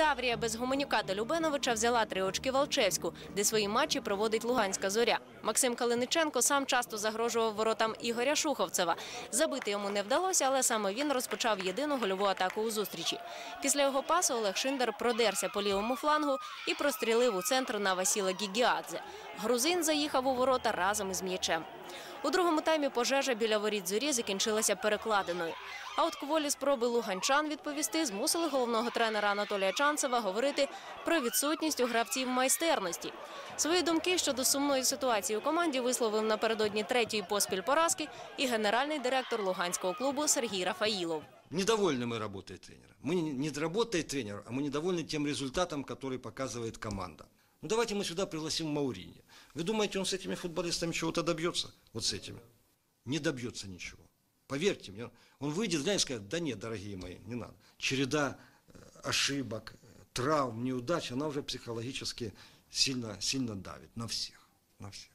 Таврія без Гуменюка та Любеновича взяла три очки Валчевську, де свої матчі проводить Луганська зоря. Максим Калиниченко сам часто загрожував воротам Ігоря Шуховцева. Забити йому не вдалося, але саме він розпочав єдину гольову атаку у зустрічі. Після його пасу Олег Шиндер продерся по лівому флангу і прострілив у центр на Васіла Гігіадзе. Грузин заїхав у ворота разом із м'ячем. У другому таймі пожежа біля воріт зорі закінчилася перекладиною. А от кволі спроби луганчан відповісти змусили головного тренера Анатолія Чанцева говорити про відсутність у гравців майстерності. Свої думки щодо сумної ситуації у команді висловив напередодні третьої поспіль поразки і генеральний директор луганського клубу Сергій Рафаїлов. Недовольны мы работой тренера. Мы не, не работой тренера, а мы недовольны тем результатом, который показывает команда. Ну давайте мы сюда пригласим Маурини. Вы думаете, он с этими футболистами чего-то добьется? Вот с этими? Не добьется ничего. Поверьте мне, он выйдет, знаете, скажет, да нет, дорогие мои, не надо. Череда э, ошибок, травм, неудач, она уже психологически сильно, сильно давит на всех, на всех.